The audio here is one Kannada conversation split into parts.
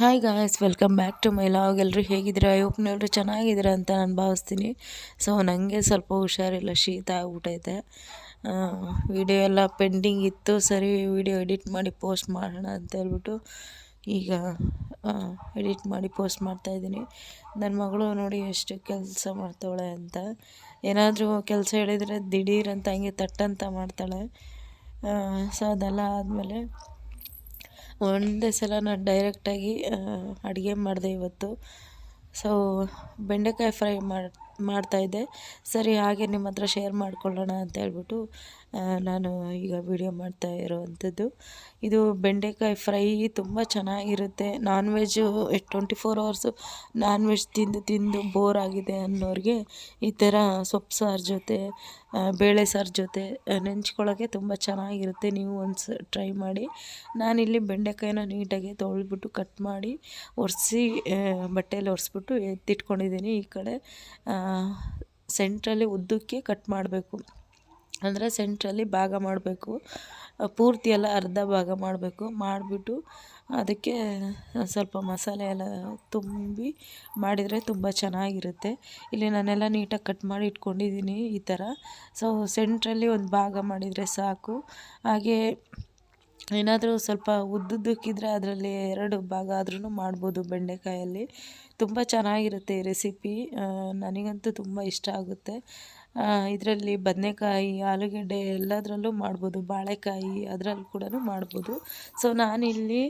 Hi guys welcome back to my vlog ಎಲ್ಲರೂ ಹೇಗಿದ್ದೀರಾ? ಎಲ್ಲರೂ ಚೆನ್ನಾಗಿದ್ದೀರಾ ಅಂತ ನಾನು ಭಾವಿಸ್ತೀನಿ. ಸೊ ನನಗೆ ಸ್ವಲ್ಪ ಹುಷಾರಿಲ್ಲ. ಶೀತ ಆಗ್ಬಿಟ್ಟೈತೆ ವಿಡಿಯೋ ಎಲ್ಲ ಪೆಂಡಿಂಗ್ ಇತ್ತು. ಸರಿ ವಿಡಿಯೋ ಎಡಿಟ್ ಮಾಡಿ ಪೋಸ್ಟ್ ಮಾಡೋಣ ಅಂತ ಹೇಳ್ಬಿಟ್ಟು ಈಗ ಎಡಿಟ್ ಮಾಡಿ ಪೋಸ್ಟ್ ಮಾಡ್ತಾಯಿದ್ದೀನಿ ನನ್ನ ಮಗಳು ನೋಡಿ ಎಷ್ಟು ಕೆಲಸ ಮಾಡ್ತಾಳೆ ಅಂತ. ಏನಾದರೂ ಕೆಲಸ ಹೇಳಿದರೆ ದಿಢೀರ್ ಅಂತ ಹಂಗೆ ತಟ್ಟಂತ ಮಾಡ್ತಾಳೆ. ಸೊ ಅದೆಲ್ಲ ಆದಮೇಲೆ ಒಂದೇ ಸಲ ನಾನು ಡೈರೆಕ್ಟಾಗಿ ಅಡುಗೆ ಮಾಡಿದೆ ಇವತ್ತು. ಸೊ ಬೆಂಡೆಕಾಯಿ ಫ್ರೈ ಮಾಡಿ ಮಾಡ್ತಾಯಿದ್ದೆ ಸರಿ, ಹಾಗೆ ನಿಮ್ಮ ಹತ್ರ ಶೇರ್ ಮಾಡ್ಕೊಳ್ಳೋಣ ಅಂತ ಹೇಳ್ಬಿಟ್ಟು ನಾನು ಈಗ ವಿಡಿಯೋ ಮಾಡ್ತಾ ಇರೋವಂಥದ್ದು. ಇದು ಬೆಂಡೆಕಾಯಿ ಫ್ರೈ ತುಂಬ ಚೆನ್ನಾಗಿರುತ್ತೆ. Non veg twenty four hours non veg ತಿಂದು ತಿಂದು ಬೋರ್ ಆಗಿದೆ ಅನ್ನೋರಿಗೆ ಈ ಥರ ಸೊಪ್ಪು ಸಾರು ಜೊತೆ ಬೇಳೆ ಸಾರು ಜೊತೆ ನೆಂಚ್ಕೊಳ್ಳೋಕ್ಕೆ ತುಂಬ ಚೆನ್ನಾಗಿರುತ್ತೆ. ನೀವು ಒಂದು ಟ್ರೈ ಮಾಡಿ. ನಾನಿಲ್ಲಿ ಬೆಂಡೆಕಾಯಿನ ನೀಟಾಗಿ ತೊಳೆದ್ಬಿಟ್ಟು ಕಟ್ ಮಾಡಿ, ಒರೆಸಿ ಬಟ್ಟೆಯಲ್ಲಿ ಒರೆಸ್ಬಿಟ್ಟು ಎತ್ತಿಟ್ಕೊಂಡಿದ್ದೀನಿ ಈ ಕಡೆ. ಸೆಂಟ್ರಲ್ಲಿ ಉದ್ದಕ್ಕೆ ಕಟ್ ಮಾಡಬೇಕು. ಅಂದರೆ ಸೆಂಟ್ರಲ್ಲಿ ಭಾಗ ಮಾಡಬೇಕು. ಪೂರ್ತಿ ಎಲ್ಲ ಅರ್ಧ ಭಾಗ ಮಾಡಬೇಕು. ಮಾಡಿಬಿಟ್ಟು ಅದಕ್ಕೆ ಸ್ವಲ್ಪ ಮಸಾಲೆ ಎಲ್ಲ ತುಂಬಿ ಮಾಡಿದರೆ ತುಂಬ ಚೆನ್ನಾಗಿರುತ್ತೆ. ಇಲ್ಲಿ ನಾನೆಲ್ಲ ನೀಟಾಗಿ ಕಟ್ ಮಾಡಿ ಇಟ್ಕೊಂಡಿದ್ದೀನಿ ಈ ಥರ. ಸೊ ಸೆಂಟ್ರಲ್ಲಿ ಒಂದು ಭಾಗ ಮಾಡಿದರೆ ಸಾಕು. ಹಾಗೆ ಏನಾದರೂ ಸ್ವಲ್ಪ ಉದ್ದುದ್ದಕ್ಕಿದ್ರೆ ಅದರಲ್ಲಿ ಎರಡು ಭಾಗ ಆದ್ರೂ ಮಾಡ್ಬೋದು ಬೆಂಡೆಕಾಯಲ್ಲಿ. ತುಂಬ ಚೆನ್ನಾಗಿರುತ್ತೆ ಈ ರೆಸಿಪಿ ನನಗಂತೂ ತುಂಬ ಇಷ್ಟ ಆಗುತ್ತೆ. ಇದರಲ್ಲಿ ಬದನೆಕಾಯಿ, ಆಲೂಗೆಡ್ಡೆ ಎಲ್ಲದರಲ್ಲೂ ಮಾಡ್ಬೋದು, ಬಾಳೆಕಾಯಿ ಅದರಲ್ಲಿ ಕೂಡ ಮಾಡ್ಬೋದು. ಸೊ ನಾನಿಲ್ಲಿ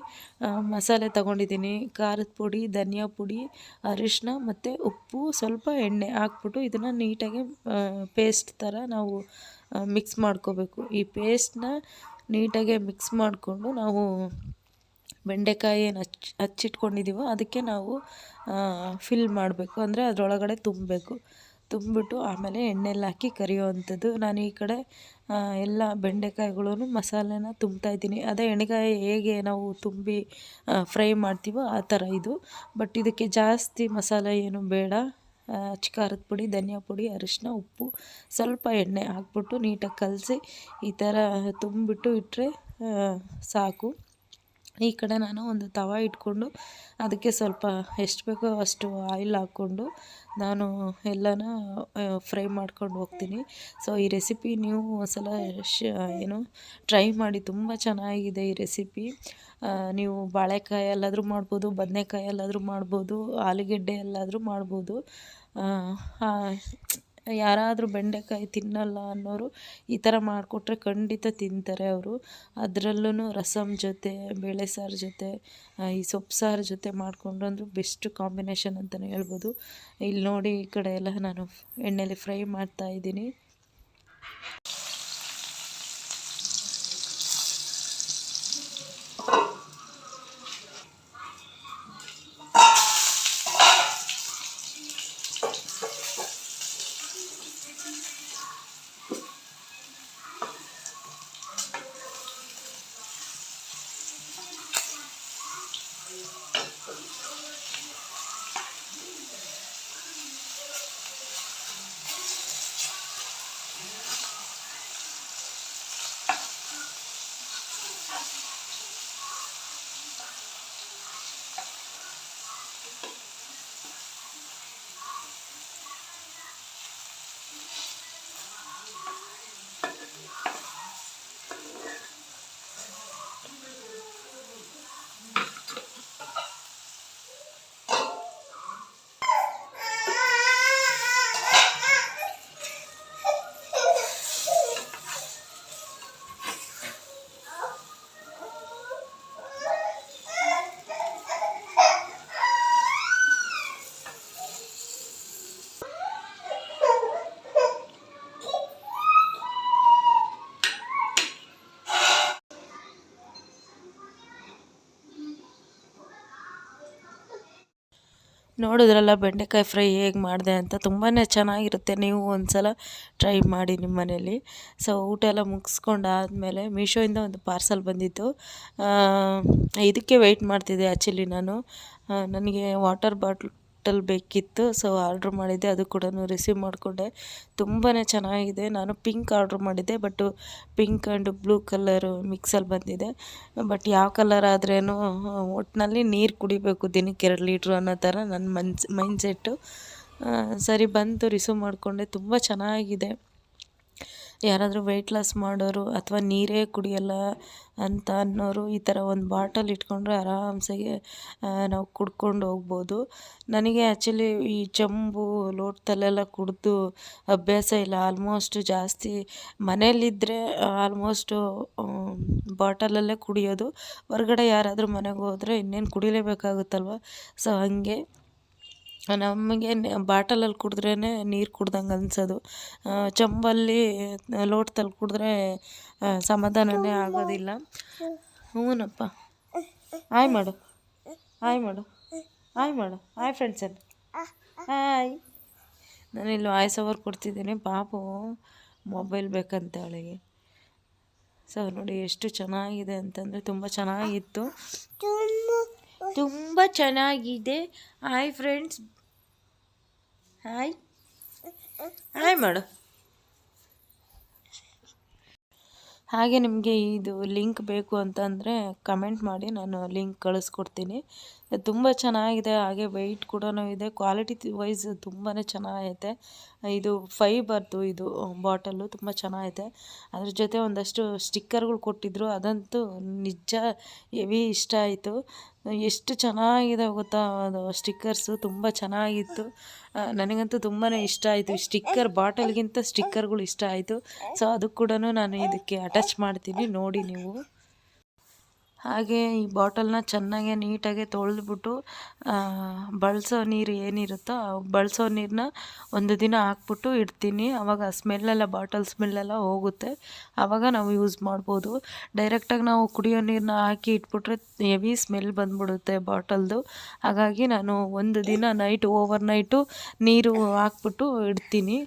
ಮಸಾಲೆ ತಗೊಂಡಿದ್ದೀನಿ. ಖಾರದ ಪುಡಿ, ಧನಿಯಾ ಪುಡಿ ಅರಿಶಿನ ಮತ್ತು ಉಪ್ಪು, ಸ್ವಲ್ಪ ಎಣ್ಣೆ ಹಾಕ್ಬಿಟ್ಟು ಇದನ್ನು ನೀಟಾಗಿ ಪೇಸ್ಟ್ ಥರ ನಾವು ಮಿಕ್ಸ್ ಮಾಡ್ಕೋಬೇಕು. ಈ ಪೇಸ್ಟ್ನ ನೀಟಾಗೆ ಮಿಕ್ಸ್ ಮಾಡಿಕೊಂಡು ನಾವು ಬೆಂಡೆಕಾಯಿ ಏನು ಹಚ್ ಹಚ್ಚಿಟ್ಕೊಂಡಿದ್ದೀವೋ ಅದಕ್ಕೆ ನಾವು ಫಿಲ್ ಮಾಡಬೇಕು. ಅಂದರೆ ಅದರೊಳಗಡೆ ತುಂಬಬೇಕು. ತುಂಬಿಬಿಟ್ಟು ಆಮೇಲೆ ಎಣ್ಣೆಲಿ ಹಾಕಿ ಕರಿಯುವಂಥದ್ದು. ನಾನು ಈ ಕಡೆ ಎಲ್ಲ ಬೆಂಡೆಕಾಯಿಗಳೂ ಮಸಾಲೆನ ತುಂಬ್ತಾ ಇದ್ದೀನಿ. ಅದೇ ಎಣ್ಣೆಗಾಯಿ ಹೇಗೆ ನಾವು ತುಂಬಿ ಫ್ರೈ ಮಾಡ್ತೀವೋ ಆ ಥರ ಇದು. ಬಟ್ ಇದಕ್ಕೆ ಜಾಸ್ತಿ ಮಸಾಲೆ ಏನು ಬೇಡ. ಖಾರದ ಪುಡಿ, ಧನಿಯಾ ಪುಡಿ ಅರಿಶಿನ ಉಪ್ಪು, ಸ್ವಲ್ಪ ಎಣ್ಣೆ ಹಾಕ್ಬಿಟ್ಟು ನೀಟಾಗಿ ಕಲಸಿ ಈ ಥರ ತುಂಬಿಟ್ಟು ಇಟ್ಟರೆ ಸಾಕು. ಈ ಕಡೆ ನಾನು ಒಂದು ತವ ಇಟ್ಕೊಂಡು ಅದಕ್ಕೆ ಸ್ವಲ್ಪ ಎಷ್ಟು ಬೇಕೋ ಅಷ್ಟು ಆಯಿಲ್ ಹಾಕ್ಕೊಂಡು ನಾನು ಎಲ್ಲನ ಫ್ರೈ ಮಾಡ್ಕೊಂಡು ಹೋಗ್ತೀನಿ. ಸೊ ಈ ರೆಸಿಪಿ ನೀವು ಒಂದ್ಸಲ ಏನು ಟ್ರೈ ಮಾಡಿ ತುಂಬ ಚೆನ್ನಾಗಿದೆ ಈ ರೆಸಿಪಿ ನೀವು ಬಾಳೆಕಾಯಿ ಎಲ್ಲಾದರೂ ಮಾಡ್ಬೋದು, ಬದನೆಕಾಯಿ ಎಲ್ಲಾದರೂ ಮಾಡ್ಬೋದು, ಆಲೂಗೆಡ್ಡೆ ಎಲ್ಲಾದರೂ ಮಾಡ್ಬೋದು. ಯಾರಾದರೂ ಬೆಂಡೆಕಾಯಿ ತಿನ್ನಲ್ಲ ಅನ್ನೋರು ಈ ಥರ ಮಾಡಿಕೊಟ್ರೆ ಖಂಡಿತ ತಿಂತಾರೆ ಅವರು. ಅದರಲ್ಲೂ ರಸಮ್ ಜೊತೆ, ಬೇಳೆ ಸಾರು ಜೊತೆ ಈ ಸೊಪ್ಪು ಸಾರು ಜೊತೆ ಮಾಡಿಕೊಂಡು ಅಂದರೂ ಬೆಸ್ಟ್ ಕಾಂಬಿನೇಷನ್ ಅಂತಲೇ ಹೇಳ್ಬೋದು. ಇಲ್ಲಿ ನೋಡಿ ಈ ಕಡೆ ಎಲ್ಲ ನಾನು ಎಣ್ಣೆಯಲ್ಲಿ ಫ್ರೈ ಮಾಡ್ತಾ ಇದ್ದೀನಿ. ನೋಡಿದ್ರಲ್ಲ, ಬೆಂಡೆಕಾಯಿ ಫ್ರೈ ಹೇಗೆ ಮಾಡಿದೆ ಅಂತ ತುಂಬಾ ಚೆನ್ನಾಗಿರುತ್ತೆ. ನೀವು ಒಂದು ಸಲ ಟ್ರೈ ಮಾಡಿ ನಿಮ್ಮ ಮನೇಲಿ. ಸೊ ಊಟ ಎಲ್ಲ ಮುಗಿಸ್ಕೊಂಡಾದ್ಮೇಲೆ ಮೀಶೋಯಿಂದ ಒಂದು ಪಾರ್ಸಲ್ ಬಂದಿತ್ತು. ಇದಕ್ಕೆ ವೆಯ್ಟ್ ಮಾಡ್ತಿದ್ದೆ ಆ್ಯಕ್ಚುಲಿ ನಾನು. ನನಗೆ ವಾಟರ್ ಬಾಟ್ಲ್ ಬಟ್ಟಲು ಬೇಕಿತ್ತು, ಸೊ ಆರ್ಡ್ರ್ ಮಾಡಿದ್ದೆ, ಅದು ಕೂಡ ರಿಸೀವ್ ಮಾಡಿಕೊಂಡೆ. ತುಂಬಾ ಚೆನ್ನಾಗಿದೆ. ನಾನು ಪಿಂಕ್ ಆರ್ಡ್ರ್ ಮಾಡಿದ್ದೆ but pink and blue colour ಮಿಕ್ಸಲ್ಲಿ ಬಂದಿದೆ. ಬಟ್ ಯಾವ ಕಲರ್ ಆದ್ರೇನು ಒಟ್ಟಿನಲ್ಲಿ ನೀರು ಕುಡಿಬೇಕು ದಿನಕ್ಕೆ ಎರಡು ಲೀಟ್ರು ಅನ್ನೋ ಥರ ನನ್ನ ಮೈಂಡ್ ಸೆಟ್ಟು ಸರಿ ಬಂತು, ರಿಸೀವ್ ಮಾಡಿಕೊಂಡೆ. ತುಂಬ ಚೆನ್ನಾಗಿದೆ. ಯಾರಾದರೂ ವೆಯ್ಟ್ ಲಾಸ್ ಮಾಡೋರು ಅಥವಾ ನೀರೇ ಕುಡಿಯಲ್ಲ ಅಂತ ಅನ್ನೋರು ಈ ಥರ ಒಂದು ಬಾಟಲ್ ಇಟ್ಕೊಂಡ್ರೆ ಆರಾಮ್ಸಾಗಿ ನಾವು ಕುಡ್ಕೊಂಡು ಹೋಗ್ಬೋದು. ನನಗೆ ಆ್ಯಕ್ಚುಲಿ ಈ ಚಂಬು, ಲೋಟದಲ್ಲೆಲ್ಲ ಕುಡಿದು ಅಭ್ಯಾಸ ಇಲ್ಲ. ಆಲ್ಮೋಸ್ಟ್ ಜಾಸ್ತಿ ಮನೇಲಿದ್ದರೆ ಆಲ್ಮೋಸ್ಟು ಬಾಟಲಲ್ಲೇ ಕುಡಿಯೋದು. ಹೊರ್ಗಡೆ ಯಾರಾದರೂ ಮನೆಗೆ ಹೋದರೆ ಇನ್ನೇನು ಕುಡಿಲೇಬೇಕಾಗುತ್ತಲ್ವ? ಸೊ, ಹಾಗೆ. ನಮಗೆ ಬಾಟಲಲ್ಲಿ ಕುಡಿದ್ರೇ ನೀರು ಕುಡ್ದಂಗೆ ಅನ್ಸೋದು. ಚಂಬಲ್ಲಿ ಲೋಟದಲ್ಲಿ ಕುಡಿದ್ರೆ ಸಮಾಧಾನನೇ ಆಗೋದಿಲ್ಲ. ಹ್ಞೂನಪ್ಪ ಆಯ್ ಮಾಡು. ಆಯ್ ಮಾಡು. ಆಯ್ ಮಾಡು. ಹಾಯ್ ಫ್ರೆಂಡ್ಸಲ್ಲಿ ಹಾಯ್ ನಾನಿಲ್ಲಿ ವಾಯ್ಸ್ ಓವರ್ ಕೊಡ್ತಿದ್ದೀನಿ. ಪಾಪು ಮೊಬೈಲ್ ಬೇಕಂತ ಅವಳಿಗೆ ಸೊ ನೋಡಿ ಎಷ್ಟು ಚೆನ್ನಾಗಿದೆ ಅಂತಂದರೆ ತುಂಬ ಚೆನ್ನಾಗಿತ್ತು. ತುಂಬ ಚೆನ್ನಾಗಿದೆ. ಹಾಯ್ ಫ್ರೆಂಡ್ಸ್ ಹಾಯ್ ಹಾಯ್ ಮಾಡು. ಹಾಗೆ ನಿಮಗೆ ಇದು ಲಿಂಕ್ ಬೇಕು ಅಂತಂದರೆ ಕಮೆಂಟ್ ಮಾಡಿ, ನಾನು ಲಿಂಕ್ ಕಳಿಸ್ಕೊಡ್ತೀನಿ. ತುಂಬ ಚೆನ್ನಾಗಿದೆ, ಹಾಗೆ ವೆಯ್ಟ್ ಕೂಡ ಇದೆ. ಕ್ವಾಲಿಟಿ ವೈಸ್ ತುಂಬಾ ಚೆನ್ನಾಗೈತೆ. ಇದು ಫೈಬರ್ದು ಇದು ಬಾಟಲು ತುಂಬ ಚೆನ್ನಾಗಿದೆ. ಅದ್ರ ಜೊತೆ ಒಂದಷ್ಟು ಸ್ಟಿಕ್ಕರ್ಗಳು ಕೊಟ್ಟಿದ್ದರು ಅದಂತೂ ನಿಜ ಹೆವಿ ಇಷ್ಟ ಆಯಿತು. ಎಷ್ಟು ಚೆನ್ನಾಗಿದೆ ಗೊತ್ತಾ, ಅದು ಸ್ಟಿಕ್ಕರ್ಸು, ತುಂಬ ಚೆನ್ನಾಗಿತ್ತು. ನನಗಂತೂ ತುಂಬಾ ಇಷ್ಟ ಆಯಿತು. ಸ್ಟಿಕ್ಕರ್, ಬಾಟಲ್ಗಿಂತ ಸ್ಟಿಕ್ಕರ್ಗಳು ಇಷ್ಟ ಆಯಿತು. ಸೊ ಅದಕ್ಕೆ ಕೂಡ ನಾನು ಇದಕ್ಕೆ ಅಟ್ಯಾಚ್ ಮಾಡ್ತೀನಿ, ನೋಡಿ ನೀವು. ಹಾಗೆ ಈ ಬಾಟಲ್ನ ಚೆನ್ನಾಗೆ ನೀಟಾಗೆ ತೊಳೆದ್ಬಿಟ್ಟು ಬಳಸೋ ನೀರು ಏನಿರುತ್ತೋ ಬಳಸೋ ನೀರನ್ನ ಒಂದು ದಿನ ಹಾಕ್ಬಿಟ್ಟು ಇಡ್ತೀನಿ. ಆವಾಗ ಸ್ಮೆಲ್ಲೆಲ್ಲ, ಬಾಟಲ್ ಸ್ಮೆಲ್ಲೆಲ್ಲ ಹೋಗುತ್ತೆ. ಆವಾಗ ನಾವು ಯೂಸ್ ಮಾಡ್ಬೋದು. ಡೈರೆಕ್ಟಾಗಿ ನಾವು ಕುಡಿಯೋ ನೀರನ್ನ ಹಾಕಿ ಇಟ್ಬಿಟ್ರೆ ಹೆವಿ ಸ್ಮೆಲ್ ಬಂದ್ಬಿಡುತ್ತೆ ಬಾಟಲ್ದು. ಹಾಗಾಗಿ ನಾನು ಒಂದು ದಿನ ನೈಟ್ ಓವರ್ ನೈಟು ನೀರು ಹಾಕ್ಬಿಟ್ಟು ಇಡ್ತೀನಿ.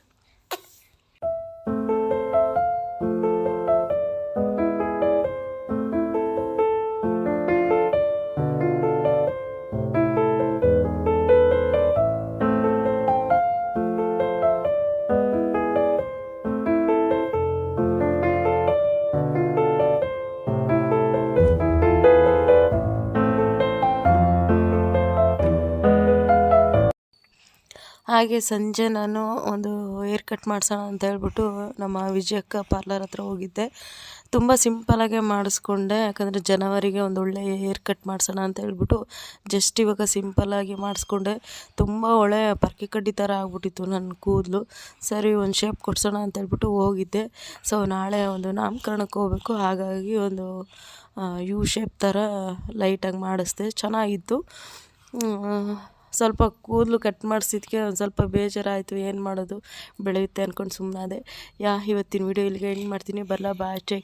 ಹಾಗೆ ಸಂಜೆ ನಾನು ಒಂದು ಹೇರ್ ಕಟ್ ಮಾಡಿಸೋಣ ಅಂತ ಹೇಳ್ಬಿಟ್ಟು ನಮ್ಮ ವಿಜಯಕ್ಕ ಪಾರ್ಲರ್ ಹತ್ರ ಹೋಗಿದ್ದೆ. ತುಂಬ ಸಿಂಪಲಾಗೆ ಮಾಡಿಸ್ಕೊಂಡೆ. ಯಾಕಂದರೆ ಜನವರಿಗೆ ಒಂದು ಒಳ್ಳೆ ಹೇರ್ ಕಟ್ ಮಾಡಿಸೋಣ ಅಂತ ಹೇಳ್ಬಿಟ್ಟು ಜಸ್ಟ್ ಇವಾಗ ಸಿಂಪಲಾಗಿ ಮಾಡಿಸ್ಕೊಂಡೆ. ತುಂಬ ಒಳ್ಳೆ ಪರ್ಕೆ ಕಡ್ಡಿ ಥರ ಆಗ್ಬಿಟ್ಟಿತ್ತು ನನ್ನ ಕೂದಲು. ಸರಿ, ಒಂದು ಶೇಪ್ ಕೊಡ್ಸೋಣ ಅಂತ ಹೇಳ್ಬಿಟ್ಟು ಹೋಗಿದ್ದೆ. ಸೊ ನಾಳೆ ಒಂದು ನಾಮಕರಣಕ್ಕೆ ಹೋಗಬೇಕು. ಹಾಗಾಗಿ ಒಂದು ಯು ಶೇಪ್ ಥರ ಲೈಟಾಗಿ ಮಾಡಿಸ್ದೆ. ಚೆನ್ನಾಗಿತ್ತು. ಸ್ವಲ್ಪ ಕೂದಲು ಕಟ್ ಮಾಡಿಸಿದ್ಕೆ ಒಂದು ಸ್ವಲ್ಪ ಬೇಜಾರಾಯಿತು, ಏನು ಮಾಡೋದು? ಬೆಳೆಯುತ್ತೆ ಅಂದ್ಕೊಂಡು ಸುಮ್ಮನಾದೆ ಯಾ, ಇವತ್ತಿನ ವೀಡಿಯೋ ಇಲ್ಲಿಗೆ ಎಂಡ್ ಮಾಡ್ತೀನಿ. ಬರಲಾ ಬಾಯ್ ಟೇಕ್